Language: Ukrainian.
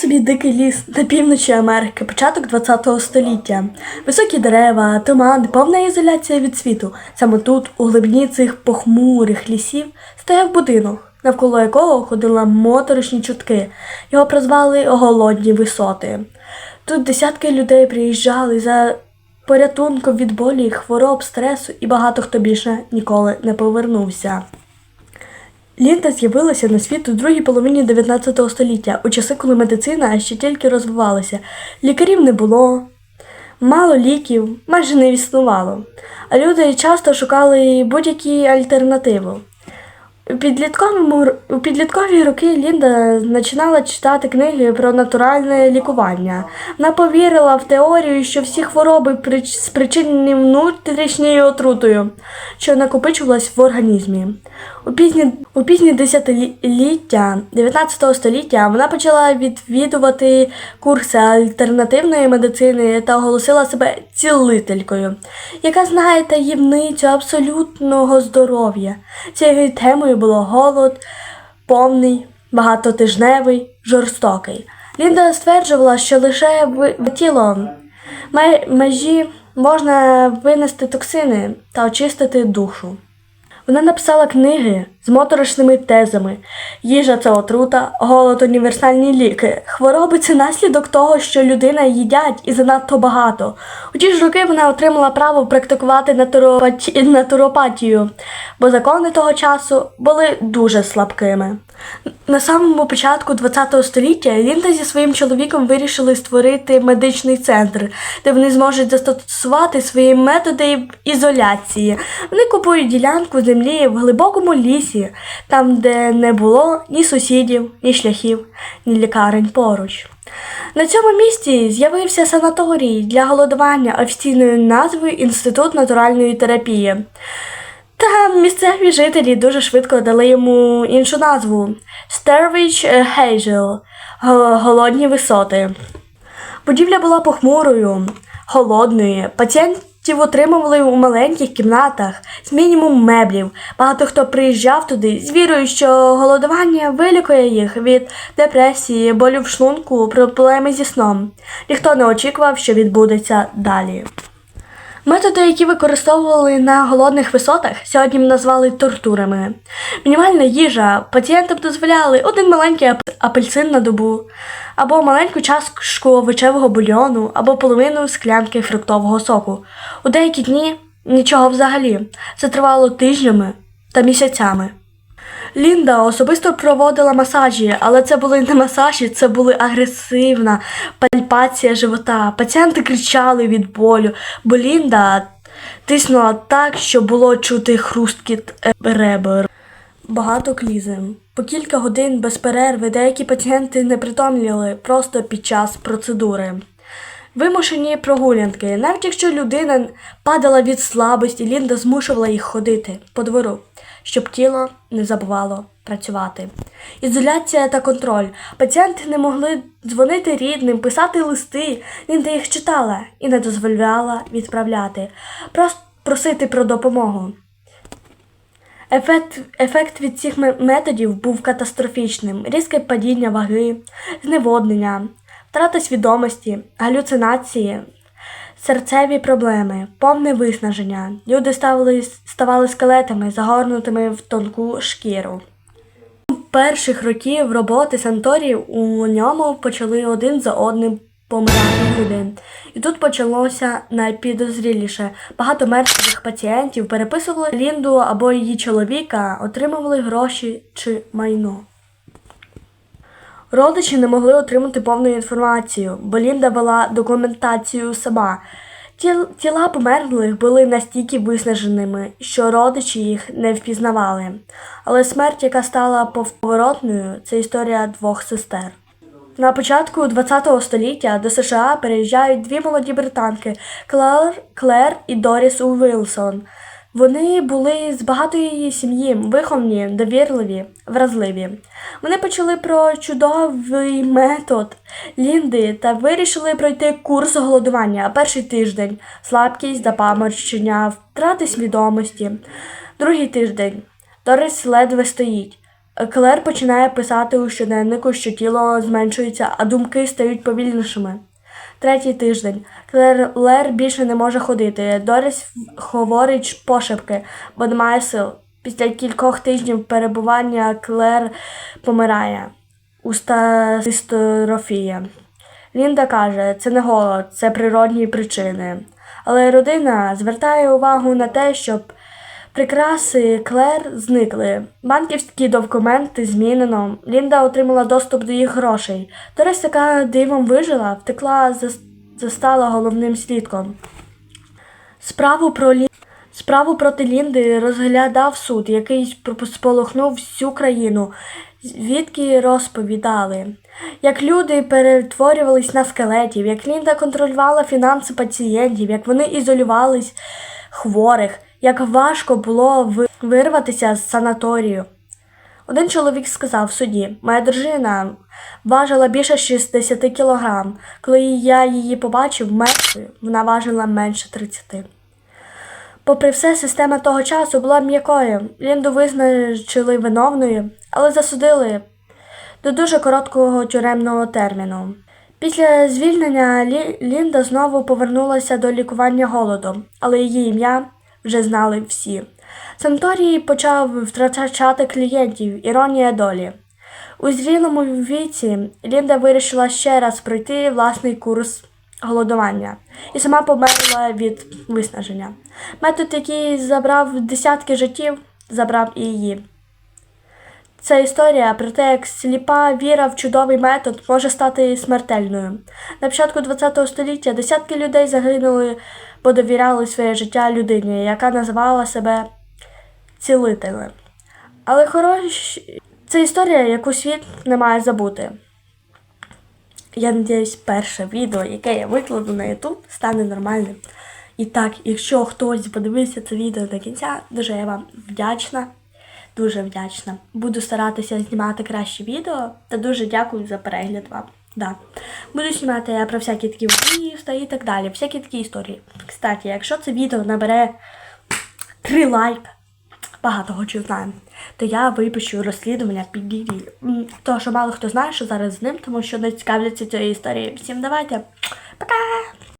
Собі дикий ліс на півночі Америки, початок ХХ століття. Високі дерева, туман, повна ізоляція від світу. Саме тут, у глибині цих похмурих лісів, стояв будинок, навколо якого ходили моторошні чутки. Його прозвали Голодні висоти. Тут десятки людей приїжджали за порятунком від болі, хвороб, стресу, і багато хто більше ніколи не повернувся. Лінда з'явилася на світ у другій половині 19 століття, у часи, коли медицина ще тільки розвивалася. Лікарів не було, мало ліків, майже не існувало. А люди часто шукали будь-які альтернативи. У у підліткові роки Лінда починала читати книги про натуральне лікування. Вона повірила в теорію, що всі хвороби спричинені внутрішньою отрутою, що накопичувалась в організмі. У пізні, у пізні десятиліття 19 століття вона почала відвідувати курси альтернативної медицини та оголосила себе цілителькою, яка знає таємницю абсолютного здоров'я. Цією темою було голод, повний, багатотижневий, жорстокий. Лінда стверджувала, що лише в тіло межі можна винести токсини та очистити душу. Вона написала книги з моторошними тезами. Їжа це отрута, голод універсальні ліки. Хвороби це наслідок того, що людина їдять і занадто багато. У ті ж роки вона отримала право практикувати натуропаті... натуропатію, бо закони того часу були дуже слабкими. На самому початку ХХ століття Лінда зі своїм чоловіком вирішили створити медичний центр, де вони зможуть застосувати свої методи ізоляції. Вони купують ділянку землі в глибокому лісі, там, де не було ні сусідів, ні шляхів, ні лікарень поруч. На цьому місці з'явився санаторій для голодування офіційною назвою Інститут натуральної терапії. Та місцеві жителі дуже швидко дали йому іншу назву Sturwich Hazel – голодні висоти. Будівля була похмурою, холодною. Пацієнтів отримували у маленьких кімнатах з мінімум меблів. Багато хто приїжджав туди з вірою, що голодування вилікує їх від депресії, болю в шлунку, проблеми зі сном. Ніхто не очікував, що відбудеться далі. Методи, які використовували на голодних висотах, сьогодні назвали тортурами. Мінімальна їжа пацієнтам дозволяли один маленький апельсин на добу, або маленьку чашку овочевого бульйону, або половину склянки фруктового соку. У деякі дні нічого взагалі. Це тривало тижнями та місяцями. Лінда особисто проводила масажі, але це були не масажі, це були агресивна пальпація живота. Пацієнти кричали від болю, бо Лінда тиснула так, що було чути хрусткіт е, ребер. Багато клізем. По кілька годин без перерви деякі пацієнти не притомлювали просто під час процедури. Вимушені прогулянки. Навіть якщо людина падала від слабості, Лінда змушувала їх ходити по двору, щоб тіло не забувало працювати. Ізоляція та контроль. Пацієнти не могли дзвонити рідним, писати листи. Лінда їх читала і не дозволяла відправляти, просити про допомогу. Ефект, ефект від цих методів був катастрофічним: різке падіння ваги, зневоднення, втрата свідомості, галюцинації, серцеві проблеми, повне виснаження. Люди ставали, ставали скелетами, загорнутими в тонку шкіру. У Перших років роботи санаторію у ньому почали один за одним помирати люди. І тут почалося найпідозріліше. Багато мертвих пацієнтів переписували Лінду або її чоловіка, отримували гроші чи майно. Родичі не могли отримати повну інформацію, бо Лінда вела документацію сама. Тіла померлих були настільки виснаженими, що родичі їх не впізнавали. Але смерть, яка стала поворотною, це історія двох сестер. На початку ХХ століття до США переїжджають дві молоді британки Клер, Клер і Доріс Уілсон. Вони були з багатої сім'ї, виховані, довірливі, вразливі. Вони почали про чудовий метод Лінди та вирішили пройти курс голодування. Перший тиждень слабкість, запаморочення, втрати свідомості. Другий тиждень Дорис ледве стоїть. Клер починає писати у щоденнику, що тіло зменшується, а думки стають повільнішими. Третій тиждень. Клер Лер більше не може ходити. Доріс говорить пошепки, бо не має сил. Після кількох тижнів перебування Клер помирає. Устастрофія. Лінда каже, це не голод, це природні причини. Але родина звертає увагу на те, щоб прикраси Клер зникли. Банківські документи змінено. Лінда отримала доступ до їх грошей. Дорис, яка дивом вижила, втекла, зас- застала головним слідком. Справу про Лі... Справу проти Лінди розглядав суд, який сполохнув всю країну, звідки розповідали, як люди перетворювались на скелетів, як Лінда контролювала фінанси пацієнтів, як вони ізолювались хворих, як важко було вирватися з санаторію. Один чоловік сказав в суді: Моя дружина важила більше 60 кілограм. Коли я її побачив мертвою, вона важила менше 30. Попри все, система того часу була м'якою. Лінду визначили виновною, але засудили до дуже короткого тюремного терміну. Після звільнення Лі- Лінда знову повернулася до лікування голодом, але її ім'я вже знали всі. Санаторій почав втрачати клієнтів, іронія долі. У зрілому віці Лінда вирішила ще раз пройти власний курс голодування і сама померла від виснаження. Метод, який забрав десятки життів, забрав і її. Це історія про те, як сліпа віра в чудовий метод може стати смертельною. На початку ХХ століття десятки людей загинули, бо довіряли своє життя людині, яка називала себе цілителем. Але хорош... це історія, яку світ не має забути. Я надіюсь, перше відео, яке я викладу на YouTube, стане нормальним. І так, якщо хтось подивився це відео до кінця, дуже я вам вдячна. Дуже вдячна. Буду старатися знімати кращі відео та дуже дякую за перегляд вам. Да. Буду знімати я про всякі такі вбивства і так далі, всякі такі історії. Кстати, якщо це відео набере 3 лайка, багато хочу знаю, то я випущу розслідування під Діді. То, що мало хто знає, що зараз з ним, тому що не цікавляться цією історією. Всім давайте. Пока!